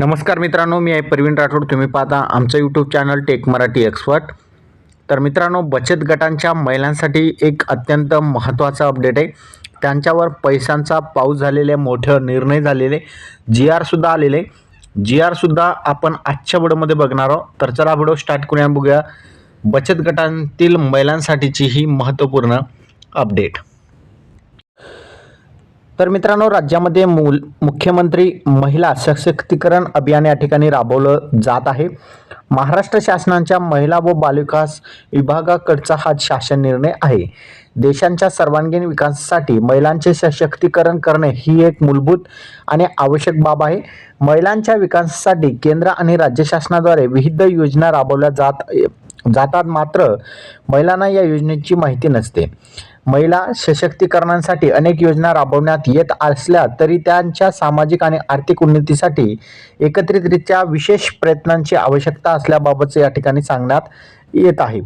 नमस्कार मित्रांनो मी आहे प्रवीण राठोड. तुम्ही पाहता आमचं YouTube channel tech Marathi expert तर मित्रांनो बचत गटांच्या महिलांसाठी एक अत्यंत महत्त्वाचा अपडेट आहे. त्यांच्यावर पैशांचा पाऊस झालेले मोठे निर्णय झालेले जी आरसुद्धा आलेले जी आरसुद्धा आपण आजच्या व्हिडिओमध्ये बघणार आहोत. तर चला व्हिडिओ स्टार्ट करूया बघूया. बचत गटांतील महिलांसाठीची ही महत्त्वपूर्ण अपडेट तर मित्रांनो राज्यामध्ये मूल मुख्यमंत्री महिला सशक्तीकरण अभियान या ठिकाणी राबवलं जात आहे. महाराष्ट्र शासनाच्या महिला व बालविकास विभागाकडचा हा शासन निर्णय आहे. देशांच्या सर्वांगीण विकासासाठी महिलांचे सशक्तीकरण करणे ही एक मूलभूत आणि आवश्यक बाब आहे. महिलांच्या विकासासाठी केंद्र आणि राज्य शासनाद्वारे विविध योजना राबवल्या जात जातात. मात्र महिलांना या योजनेची माहिती नसते. महिला सशक्तीकरणासाठी अनेक योजना राबवण्यात येत असल्या तरी त्यांच्या सामाजिक आणि आर्थिक उन्नतीसाठी एकत्रितरित्या विशेष प्रयत्नांची आवश्यकता असल्याबाबतचं या ठिकाणी सांगण्यात येत आहे.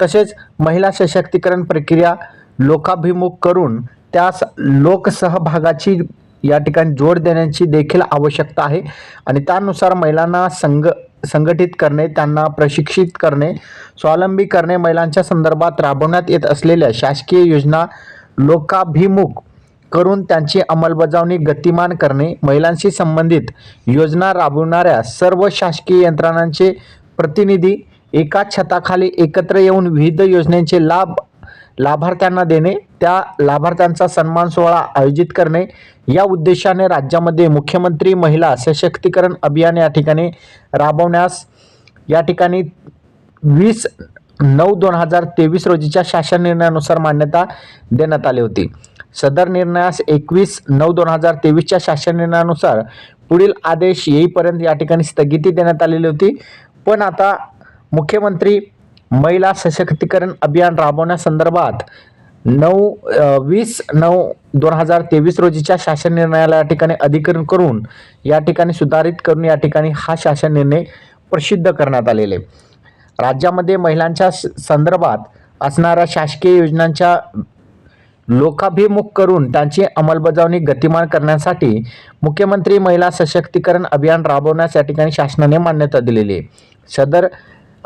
तसेच महिला सशक्तीकरण प्रक्रिया लोकाभिमुख करून त्यास लोकसहभागाची या ठिकाणी जोड देण्याची देखील आवश्यकता आहे. आणि त्यानुसार महिलांना संघ संघटित करणे त्यांना प्रशिक्षित करणे स्वावलंबी करणे महिलांच्या संदर्भात राबवण्यात येत असलेल्या शासकीय योजना लोकाभिमुख करून त्यांची अंमलबजावणी गतिमान करणे महिलांशी संबंधित योजना राबवणाऱ्या सर्व शासकीय यंत्रणांचे प्रतिनिधी एका छताखाली एकत्र येऊन विविध योजनेचे लाभ लाभार्थ्यांना देणे त्या लाभार्थ्यांचा सन्मान सोहळा आयोजित करणे. या उद्देशाने राज्यामध्ये मुख्यमंत्री महिला सशक्तीकरण अभियान या ठिकाणी राबवण्यास या ठिकाणी वीस नऊ दोन हजार तेवीस रोजीच्या शासन निर्णयानुसार मान्यता देण्यात आली होती. सदर निर्णयास एकवीस नऊ दोन हजार तेवीसच्या शासन निर्णयानुसार पुढील आदेश येईपर्यंत या ठिकाणी स्थगिती देण्यात आलेली होती. पण आता मुख्यमंत्री महिला सशक्तीकरण अभियान राबवण्यासंदर्भात नऊ वीस नऊ दोन हजार तेवीस रोजीच्या शासन निर्णयाला या ठिकाणी अधिकरण करून या ठिकाणी सुधारित करून या ठिकाणी हा शासन निर्णय प्रसिद्ध करण्यात आलेले. राज्यामध्ये महिलांच्या संदर्भात असणाऱ्या शासकीय योजनांच्या लोकाभिमुख करून त्यांची अंमलबजावणी गतिमान करण्यासाठी मुख्यमंत्री महिला सशक्तीकरण अभियान राबवण्यास या ठिकाणी शासनाने मान्यता दिलेली आहे. सदर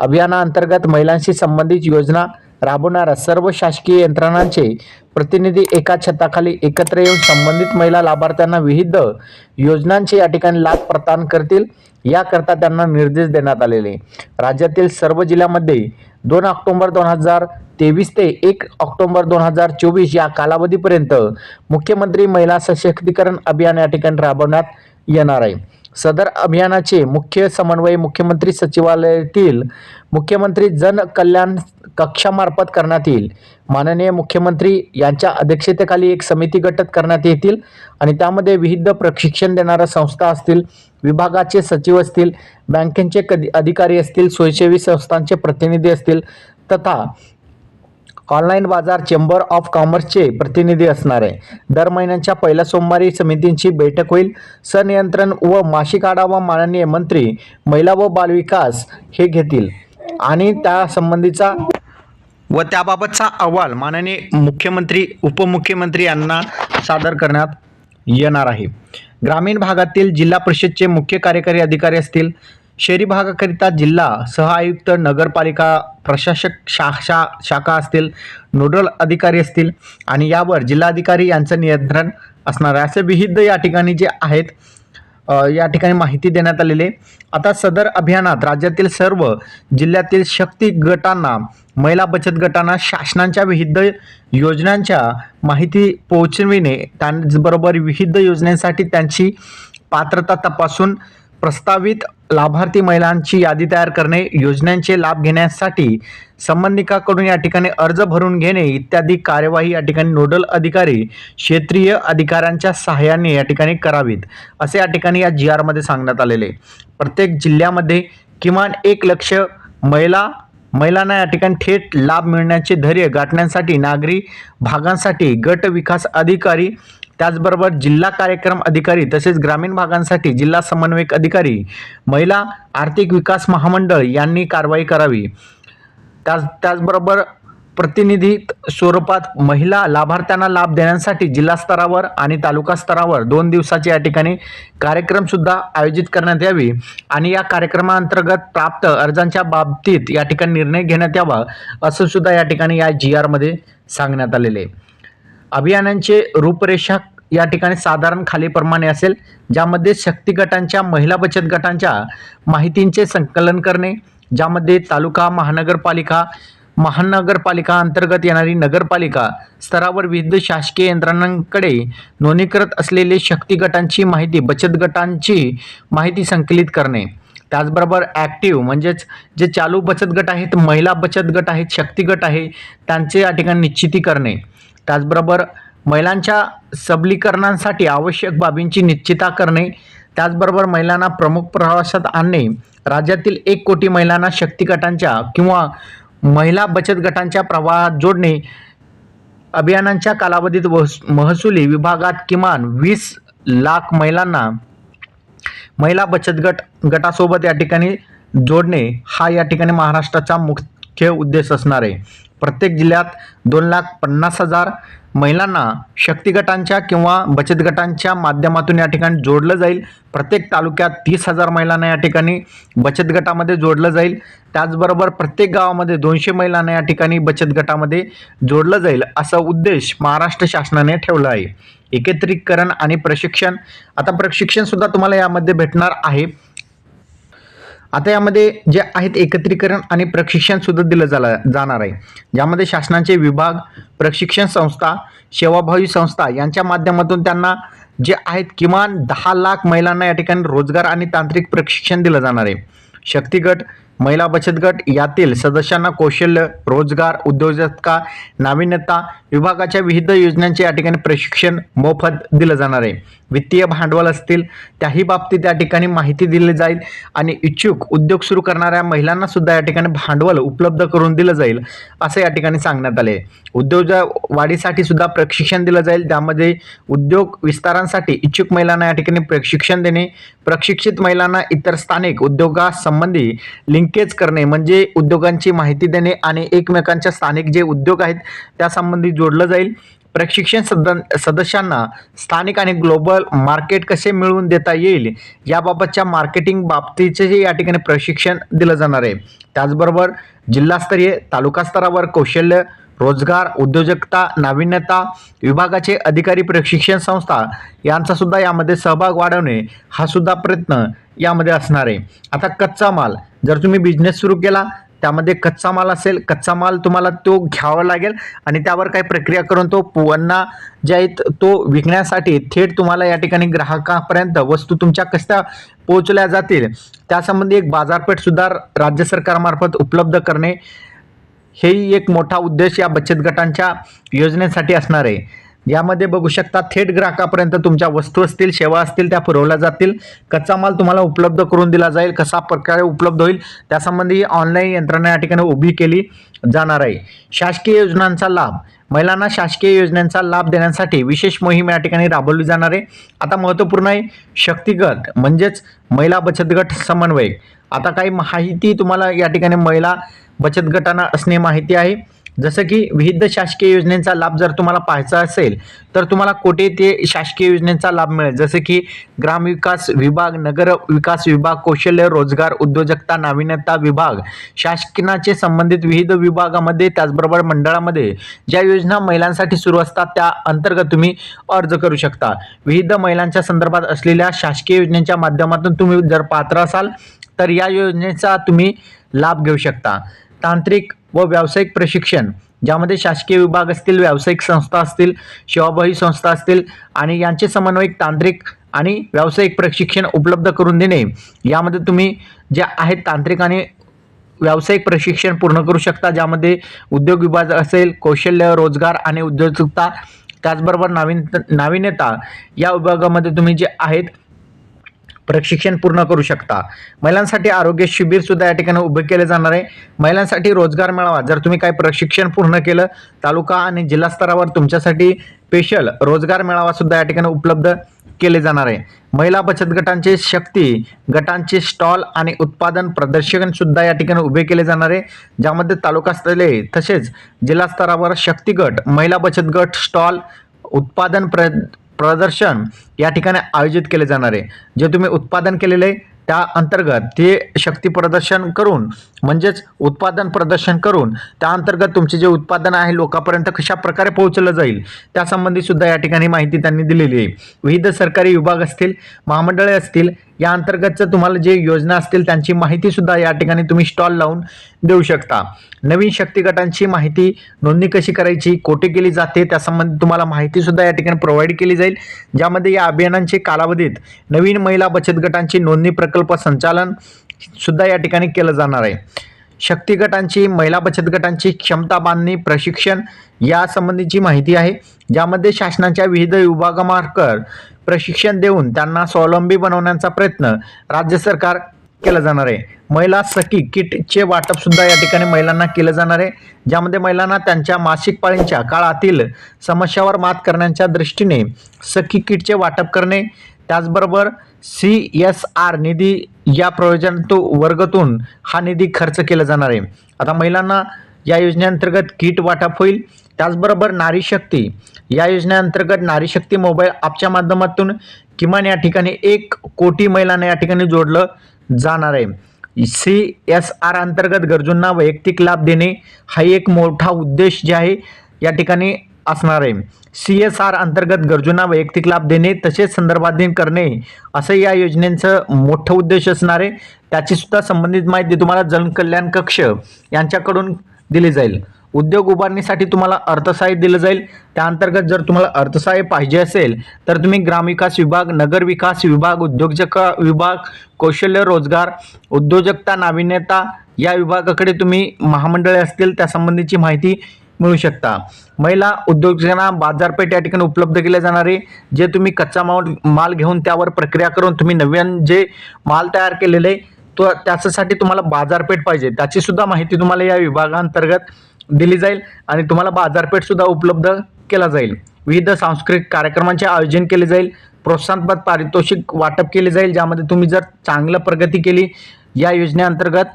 अभियानाअंतर्गत महिलांशी संबंधित योजना राबवणाऱ्या सर्व शासकीय यंत्रणांचे प्रतिनिधी एका छताखाली एकत्र येऊन संबंधित महिला लाभार्थ्यांना विविध योजनांचे या ठिकाणी लाभ प्रदान करतील याकरता त्यांना निर्देश देण्यात आलेले. राज्यातील सर्व जिल्ह्यामध्ये दोन ऑक्टोंबर दोन हजार तेवीस ते एक ऑक्टोबर दोन हजार चोवीस या कालावधीपर्यंत मुख्यमंत्री महिला सशक्तीकरण अभियान या ठिकाणी राबवण्यात येणार आहे. सदर अभियानाचे मुख्य समन्वय मुख्यमंत्री सचिवालयातील मुख्यमंत्री जन कल्याण कक्षामार्फत करण्यात येईल. माननीय मुख्यमंत्री यांच्या अध्यक्षतेखाली एक समिती गटत करण्यात येतील आणि त्यामध्ये विविध प्रशिक्षण देणाऱ्या संस्था असतील विभागाचे सचिव असतील बँकेचे कधी अधिकारी असतील स्वयंसेवी संस्थांचे प्रतिनिधी असतील तथा ऑनलाईन बाजार चेंबर ऑफ कॉमर्सचे प्रतिनिधी असणार. आहे दर महिन्याच्या पहिल्या सोमवारी समितींची बैठक होईल. सनियंत्रण व मासिक आढावा माननीय मंत्री महिला व बालविकास हे घेतील. आणि त्यासंबंधीचा व त्याबाबतचा अहवाल माननीय मुख्यमंत्री उपमुख्यमंत्री यांना सादर करण्यात येणार आहे. ग्रामीण भागातील जिल्हा परिषदचे मुख्य कार्यकारी अधिकारी असतील. शहरी भागाकरिता जिल्हा सहआयुक्त नगरपालिका प्रशासक शा शा शाखा असतील नोडल अधिकारी असतील आणि यावर जिल्हाधिकारी यांचं नियंत्रण असणार आहे. असे विविध या ठिकाणी जे आहेत या ठिकाणी माहिती देण्यात आलेली आहे. आता सदर अभियानात राज्यातील सर्व जिल्ह्यातील शक्ती गटांना महिला बचत गटांना शासनाच्या विविध योजनांच्या माहिती पोहोचविणे त्याचबरोबर विविध योजनांसाठी त्यांची पात्रता तपासून प्रस्तावित लाभार्थी महिलांची यादी तयार करणे योजनांचे लाभ घेण्यासाठी संबंधिकाकडून या ठिकाणी अर्ज भरून घेणे इत्यादी कार्यवाही या ठिकाणी नोडल अधिकारी क्षेत्रीय अधिकाऱ्यांच्या सहाय्याने या ठिकाणी करावीत असे या ठिकाणी या जी आरमध्ये सांगण्यात आलेले प्रत्येक जिल्ह्यामध्ये किमान एक लक्ष महिला महिलांना या ठिकाणी थेट लाभ मिळण्याचे धैर्य गाठण्यासाठी नागरी भागांसाठी गट विकास अधिकारी त्याचबरोबर जिल्हा कार्यक्रम अधिकारी तसेच ग्रामीण भागांसाठी जिल्हा समन्वयक अधिकारी महिला आर्थिक विकास महामंडळ यांनी कारवाई करावी. त्याच त्याचबरोबर प्रतिनिधी स्वरूपात महिला लाभार्थ्यांना लाभ देण्यासाठी जिल्हा स्तरावर आणि तालुका स्तरावर दोन दिवसाचे या ठिकाणी कार्यक्रमसुद्धा आयोजित करण्यात यावी आणि या कार्यक्रमाअंतर्गत प्राप्त अर्जांच्या बाबतीत या ठिकाणी निर्णय घेण्यात यावा असं सुद्धा या ठिकाणी या जी आरमध्ये सांगण्यात आलेले आहे. अभियानांचे रूपरेषा या ठिकाणी साधारण खालीप्रमाणे असेल ज्यामध्ये शक्ती गटांच्या महिला बचत गटांच्या माहितींचे संकलन करणे ज्यामध्ये तालुका महानगरपालिका महानगरपालिका अंतर्गत येणारी नगरपालिका स्तरावर विविध शासकीय यंत्रणांकडे नोंदणीकृत असलेले शक्ती गटांची माहिती बचत गटांची माहिती संकलित करणे. त्याचबरोबर ॲक्टिव्ह म्हणजेच जे चालू बचत गट आहेत महिला बचत गट आहेत शक्ती गट आहे त्यांचे या ठिकाणी निश्चिती करणे त्याचबरोबर महिलांच्या सबलीकरणांसाठी आवश्यक बाबींची निश्चिता करणे त्याचबरोबर महिलांना प्रमुख प्रवासात आणणे राज्यातील एक कोटी महिलांना शक्ती गटांच्या किंवा महिला बचत गटांच्या प्रवाहात जोडणे अभियानांच्या कालावधीत वस महसुली विभागात किमान वीस लाख महिलांना महिला बचत गट गटासोबत या ठिकाणी जोडणे हा या ठिकाणी महाराष्ट्राचा मुख्य उद्देश असणार आहे. प्रत्येक जिल्ह्यात दोन लाख पन्नास हजार महिलांना शक्ती गटांच्या किंवा बचत गटांच्या माध्यमातून या ठिकाणी जोडलं जाईल. प्रत्येक तालुक्यात तीस हजार महिलांना या ठिकाणी बचत गटामध्ये जोडलं जाईल. त्याचबरोबर प्रत्येक गावामध्ये दोनशे महिलांना या ठिकाणी बचत गटामध्ये जोडलं जाईल असा उद्देश महाराष्ट्र शासनाने ठेवला आहे. एकत्रीकरण आणि प्रशिक्षण. आता प्रशिक्षणसुद्धा तुम्हाला यामध्ये भेटणार आहे. आता यामध्ये जे आहेत एकत्रीकरण आणि प्रशिक्षण सुद्धा दिलं जाला जाणार आहे. ज्यामध्ये शासनाचे विभाग प्रशिक्षण संस्था सेवाभावी संस्था यांच्या माध्यमातून त्यांना जे आहेत किमान दहा लाख महिलांना या ठिकाणी रोजगार आणि तांत्रिक प्रशिक्षण दिलं जाणार आहे. शक्ती गट महिला बचत गट यातील सदस्यांना कौशल्य रोजगार उद्योजकता नाविन्यता विभागाच्या विविध योजनांचे या ठिकाणी प्रशिक्षण मोफत दिलं जाणार आहे. वित्तीय भांडवल असतील त्याही बाबतीत त्या ठिकाणी माहिती दिली जाईल आणि इच्छुक उद्योग सुरू करणाऱ्या महिलांना सुद्धा या ठिकाणी भांडवल उपलब्ध करून दिलं जाईल असं या ठिकाणी सांगण्यात आले उद्योग वाढीसाठी सुद्धा प्रशिक्षण दिलं जाईल त्यामध्ये उद्योग विस्तारांसाठी इच्छुक महिलांना या ठिकाणी प्रशिक्षण देणे प्रशिक्षित महिलांना इतर स्थानिक उद्योगासंबंधी लिंक लिंकेज करणे. म्हणजे उद्योगांची माहिती देणे आणि एकमेकांच्या स्थानिक जे उद्योग आहेत त्यासंबंधी जोडलं जाईल. प्रशिक्षण सद सदस्यांना स्थानिक आणि ग्लोबल मार्केट कसे मिळवून देता येईल याबाबतच्या मार्केटिंग बाबतीचे या ठिकाणी प्रशिक्षण दिलं जाणार आहे. त्याचबरोबर जिल्हास्तरीय तालुका स्तरावर कौशल्य रोजगार उद्योजकता नाविन्यता विभागाचे अधिकारी प्रशिक्षण संस्था यांचा सुद्धा यामध्ये सहभाग वाढवणे हा सुद्धा प्रयत्न यामध्ये असणार आहे. आता कच्चा माल जर तुम्ही बिझनेस सुरू केला त्यामध्ये कच्चा माल असेल कच्चा माल तुम्हाला तो घ्यावा लागेल आणि त्यावर काही प्रक्रिया करून तो पुवांना जे आहेत तो विकण्यासाठी थेट तुम्हाला या ठिकाणी ग्राहकापर्यंत वस्तू तुमच्या कशा पोहोचल्या जातील. त्यासंबंधी एक बाजारपेठ सुद्धा राज्य सरकारमार्फत उपलब्ध करणे हेही एक मोठा उद्देश या बचत गटांच्या योजनेसाठी असणार आहे. यामध्ये बघू शकता थेट ग्राहकापर्यंत तुमच्या वस्तू असतील सेवा असतील त्या पुरवल्या जातील. कच्चा माल तुम्हाला उपलब्ध करून दिला जाईल. कसा प्रकारे उपलब्ध होईल त्यासंबंधी ऑनलाईन यंत्रणा या ठिकाणी उभी केली जाणार आहे. शासकीय योजनांचा लाभ. महिलांना शासकीय योजनांचा लाभ देण्यासाठी विशेष मोहीम या ठिकाणी राबवली जाणार आहे. आता महत्त्वपूर्ण आहे शक्तिगत म्हणजेच महिला बचत गट समन्वयक. आता काही माहिती तुम्हाला या ठिकाणी महिला बचत गटांना असणे माहिती आहे. जसं की विविध शासकीय योजनेचा लाभ जर तुम्हाला पाहायचा असेल तर तुम्हाला कोठे ते शासकीय योजनेचा लाभ मिळेल? जसं की ग्रामविकास विभाग नगर विकास विभाग कौशल्य रोजगार उद्योजकता नाविन्यता विभाग शासनाचे संबंधित विविध विभागामध्ये त्याचबरोबर मंडळामध्ये ज्या योजना महिलांसाठी सुरू असतात त्या अंतर्गत तुम्ही अर्ज करू शकता. विविध महिलांच्या संदर्भात असलेल्या शासकीय योजनेच्या माध्यमातून तुम्ही जर पात्र असाल तर या योजनेचा तुम्ही लाभ घेऊ शकता. तांत्रिक व व्यावसायिक प्रशिक्षण ज्यामध्ये शासकीय विभाग असतील व्यावसायिक संस्था असतील सेवाभावी संस्था असतील आणि यांचे समन्वयक तांत्रिक आणि व्यावसायिक प्रशिक्षण उपलब्ध करून देणे. यामध्ये तुम्ही जे आहेत तांत्रिक आणि व्यावसायिक प्रशिक्षण पूर्ण करू शकता ज्यामध्ये उद्योग विभाग असेल कौशल्य रोजगार आणि उद्योजकता त्याचबरोबर नावीन नाविन्यता या विभागामध्ये तुम्ही जे आहेत प्रशिक्षण पूर्ण करू शकता. महिलांसाठी आरोग्य शिबिरसुद्धा या ठिकाणी उभे केले जाणार आहे. महिलांसाठी रोजगार मिळावा जर तुम्ही काही प्रशिक्षण पूर्ण केलं तालुका आणि जिल्हा स्तरावर तुमच्यासाठी स्पेशल रोजगार मेळावा सुद्धा या ठिकाणी उपलब्ध केले जाणार आहे. महिला बचत गटांचे शक्ती गटांचे स्टॉल आणि उत्पादन प्रदर्शन सुद्धा या ठिकाणी उभे केले जाणार आहे. ज्यामध्ये तालुकास्तरीय तसेच जिल्हा स्तरावर शक्ती गट महिला बचत गट स्टॉल उत्पादन प्र प्रदर्शन या ठिकाणी आयोजित केले जाणार आहे. जे तुम्ही उत्पादन केलेले आहे त्या अंतर्गत ते शक्ती प्रदर्शन करून म्हणजेच उत्पादन प्रदर्शन करून त्या अंतर्गत तुमचे जे उत्पादन आहे लोकांपर्यंत कशा प्रकारे पोहोचलं जाईल त्यासंबंधी सुद्धा या ठिकाणी माहिती त्यांनी दिलेली आहे. विविध सरकारी विभाग असतील महामंडळे असतील या अंतर्गतचं तुम्हाला जे योजना असतील त्यांची माहिती सुद्धा या ठिकाणी तुम्ही स्टॉल लावून देऊ शकता. नवीन शक्ती गटांची माहिती नोंदणी कशी करायची कोठे केली जाते त्यासंबंधी तुम्हाला माहिती सुद्धा या ठिकाणी प्रोव्हाइड केली जाईल. ज्यामध्ये या अभियानांचे कालावधीत नवीन महिला बचत गटांची नोंदणी प्रकल्प संचालन सुद्धा या ठिकाणी केलं जाणार आहे. शक्ती गटांची महिला बचत गटांची क्षमता बांधणी प्रशिक्षण यासंबंधीची माहिती आहे. ज्यामध्ये शासनाच्या विविध विभागामार्फत प्रशिक्षण देऊन त्यांना स्वावलंबी बनवण्याचा प्रयत्न राज्य सरकार केला जाणार आहे. महिला सखी किटचे वाटप सुद्धा या ठिकाणी महिलांना केलं जाणार आहे. ज्यामध्ये महिलांना त्यांच्या मासिक पाळींच्या काळातील समस्यावर मात करण्याच्या दृष्टीने सखी किटचे वाटप करणे त्याचबरोबर सी एस आर निधी या प्रयोजन वर्गातून हा निधी खर्च केला जाणार आहे. आता महिलांना या योजनेअंतर्गत किट वाटप होईल. त्याचबरोबर नारी शक्ती. या योजनेअंतर्गत नारी शक्ती मोबाईल ॲपच्या माध्यमातून किमान या ठिकाणी एक कोटी महिलांना या ठिकाणी जोडलं जाणार आहे. सी एस आर अंतर्गत गरजूंना वैयक्तिक लाभ देणे हा एक मोठा उद्देश जे आहे. या ठिकाणी असणार. आहे सी एस आर अंतर्गत गरजूंना वैयक्तिक लाभ देणे तसेच संदर्भाधीन करणे असं या योजनेचं मोठं उद्देश असणार. आहे त्याची सुद्धा संबंधित माहिती तुम्हाला जनकल्याण कक्ष यांच्याकडून दिली जाईल. उद्योग उभारणीसाठी तुम्हाला अर्थसहाय्य दिलं जाईल. त्याअंतर्गत जर तुम्हाला अर्थसहाय्य पाहिजे असेल तर तुम्ही ग्रामविकास विभाग नगर विकास विभाग उद्योजक विभाग कौशल्य रोजगार उद्योजकता नाविन्यता या विभागाकडे तुम्ही महामंडळे असतील त्यासंबंधीची माहिती मिळू शकता. महिला उद्योजकांना बाजारपेठ या ठिकाणी उपलब्ध केले जाणारे जे तुम्ही कच्चा माल माल घेऊन त्यावर प्रक्रिया करून तुम्ही नवीन जे माल तयार केलेले तो त्याच्यासाठी तुम्हाला बाजारपेठ पाहिजे. त्याची सुद्धा माहिती तुम्हाला या विभागांतर्गत दिली जाईल आणि तुम्हाला बाजारपेठ सुद्धा उपलब्ध केला जाईल. विविध सांस्कृतिक कार्यक्रमांचे आयोजन केले जाईल प्रोत्साहनपद पारितोषिक वाटप केले जाईल ज्यामध्ये तुम्ही जर चांगलं प्रगती केली या योजनेअंतर्गत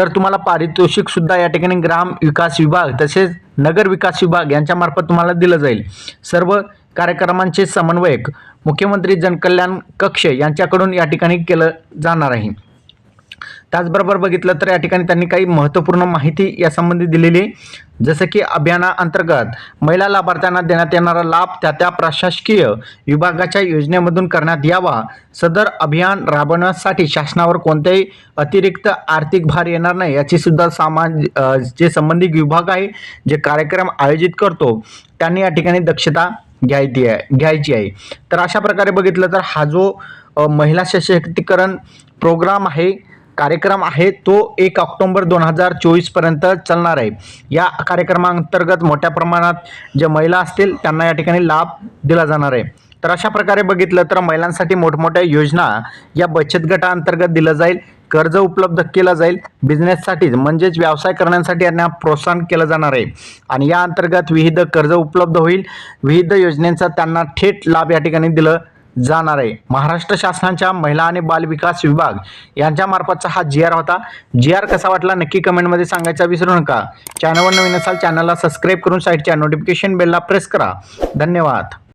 तर तुम्हाला पारितोषिक सुद्धा या ठिकाणी ग्राम विकास विभाग तसेच नगर विकास विभाग यांच्यामार्फत तुम्हाला दिलं जाईल. सर्व कार्यक्रमांचे समन्वयक मुख्यमंत्री जनकल्याण कक्ष यांच्याकडून या ठिकाणी केलं जाणार आहे. त्याचबरोबर बघितलं तर या ठिकाणी त्यांनी काही महत्त्वपूर्ण माहिती यासंबंधी दिलेली आहे. जसं की अभियानाअंतर्गत महिला लाभार्थ्यांना देण्यात येणारा लाभ त्या त्या प्रशासकीय विभागाच्या योजनेमधून करण्यात यावा. सदर अभियान राबवण्यासाठी शासनावर कोणत्याही अतिरिक्त आर्थिक भार येणार नाही याची सुद्धा सामाज जे संबंधित विभाग आहे जे कार्यक्रम आयोजित करतो त्यांनी या ठिकाणी दक्षता घ्यायची आहे घ्यायची आहे. तर अशा प्रकारे बघितलं तर हा जो महिला सशक्तीकरण प्रोग्राम आहे कार्यक्रम आहे तो एक ऑक्टोंबर दोन हजार चोवीसपर्यंत चालणार आहे. या कार्यक्रमांतर्गत मोठ्या प्रमाणात जे महिला असतील त्यांना या ठिकाणी लाभ दिला जाणार आहे. तर अशा प्रकारे बघितलं तर महिलांसाठी मोठमोठ्या योजना या बचत गटाअंतर्गत दिलं जाईल कर्ज उपलब्ध केलं जाईल बिझनेससाठी म्हणजेच व्यवसाय करण्यासाठी यांना प्रोत्साहन केलं जाणार आहे. आणि या अंतर्गत विविध कर्ज उपलब्ध होईल विविध योजनेचा त्यांना थेट लाभ या ठिकाणी दिलं जाणार आहे. महाराष्ट्र शासनाच्या महिला आणि बालविकास विभाग विभाग यांच्यामार्फतचा हा जी आर होता. जी आर कसा वाटला नक्की कमेंटमध्ये सांगायचा विसरू नका. चॅनलवर नवीन असाल चॅनलला सबस्क्राईब करून साईडच्या नोटिफिकेशन बेलला प्रेस करा. धन्यवाद.